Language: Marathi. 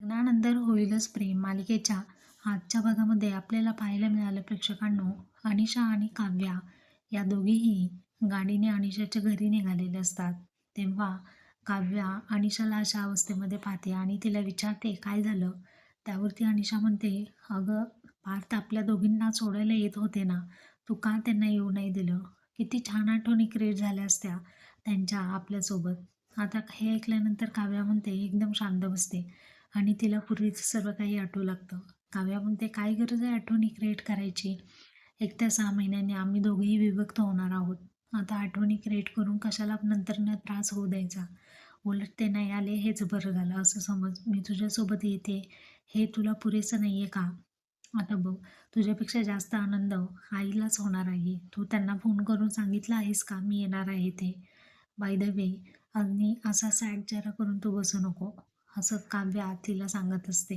लग्नानंतर होईलच प्रेम. मालिकेच्या आजच्या भागामध्ये आपल्याला पाहायला मिळालं प्रेक्षकांनो अनिशा आणि काव्या. या दोघीही गाडीने अनिशाच्या घरी निघालेले असतात. तेव्हा काव्या अनिशाला अशा अवस्थेमध्ये पाहते आणि तिला विचारते काय झालं? त्यावरती अनिशा म्हणते अगं पार्थ आपल्या दोघींना सोडायला येत होते ना. तू का त्यांना येऊ नाही दिलं? किती छान आठवणी क्रिएट झाल्या असत्या त्यांच्या आपल्यासोबत. आता हे ऐकल्यानंतर काव्या म्हणते एकदम शांत बसते. आणि तिला पूर्वीचं सर्व काही आठवू लागतं. काव्या म्हणते काय गरज आहे आठवणी क्रिएट करायची? एक त्या सहा महिन्यांनी आम्ही दोघेही विभक्त होणार आहोत. आता आठवणी क्रिएट करून कशाला नंतर न त्रास होऊ द्यायचा? उलट ते नाही आले हेच बरं झालं असं समज. मी तुझ्यासोबत येते हे तुला पुरेसं नाही आहे का? आता बघ तुझ्यापेक्षा जास्त आनंद आईलाच होणार आहे. तू त्यांना फोन करून सांगितलं आहेस का? मी येणार आहे ते बाय द वे अगदी असा सॅड चेहरा करून तू बसू नको. असं काव्य आरतीला सांगत असते.